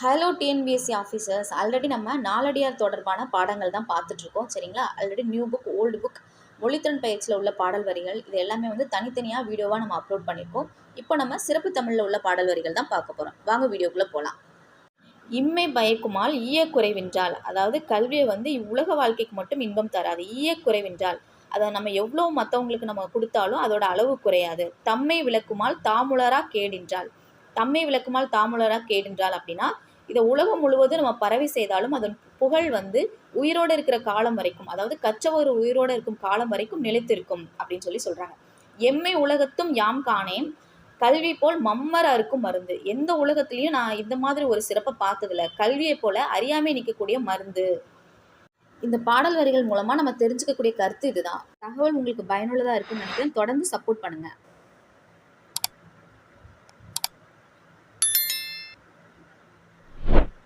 Hello TNPSC officers already நம்ம நாலடியார் தொடர்பான பாடங்கள் தான் பார்த்துட்ருக்கோம் சரிங்களா? Already new book old book மொழித்திறன் பயிற்சியில் உள்ள பாடல் வரிகள் இது எல்லாமே வந்து தனித்தனியாக வீடியோவாக நம்ம அப்லோட் பண்ணியிருக்கோம். இப்போ நம்ம சிறப்பு தமிழில் உள்ள பாடல் வரிகள் தான் பார்க்க போகிறோம் வாங்க வீடியோக்குள்ளே போகலாம் இம்மை பயக்குமால் ஈய குறைவென்றால் அதாவது கல்வியை வந்து இவ்வுலக வாழ்க்கைக்கு மட்டும் இன்பம் தராது ஈய குறைவென்றால் அதை நம்ம எவ்வளோ மற்றவங்களுக்கு நம்ம கொடுத்தாலும் அதோட அளவு குறையாது. தம்மை விளக்குமால் தாமுலரா கேடின்றால். தம்மை விளக்குமால் தாமுலராக கேடுன்றாள் அப்படின்னா இதை உலகம் முழுவதும் நம்ம பரவி செய்தாலும் அதன் புகழ் வந்து உயிரோடு இருக்கிற காலம் வரைக்கும் அதாவது கச்சவர் உயிரோடு இருக்கும் காலம் வரைக்கும் நிலைத்திருக்கும் அப்படின்னு சொல்லி சொல்கிறாங்க எம்மை உலகத்தும் யாம் காணேன் கல்வி போல் மம்மர அறுக்கும் மருந்து. எந்த உலகத்துலேயும் நான் இந்த மாதிரி ஒரு சிறப்பை பார்த்ததில்ல. கல்வியை போல அறியாமை நிற்கக்கூடிய மருந்து. இந்த பாடல் வரிகள் மூலமாக நம்ம தெரிஞ்சுக்கக்கூடிய கருத்து இதுதான். தகவல் உங்களுக்கு பயனுள்ளதாக இருக்குன்னு நினைக்கிறேன். தொடர்ந்து சப்போர்ட் பண்ணுங்கள்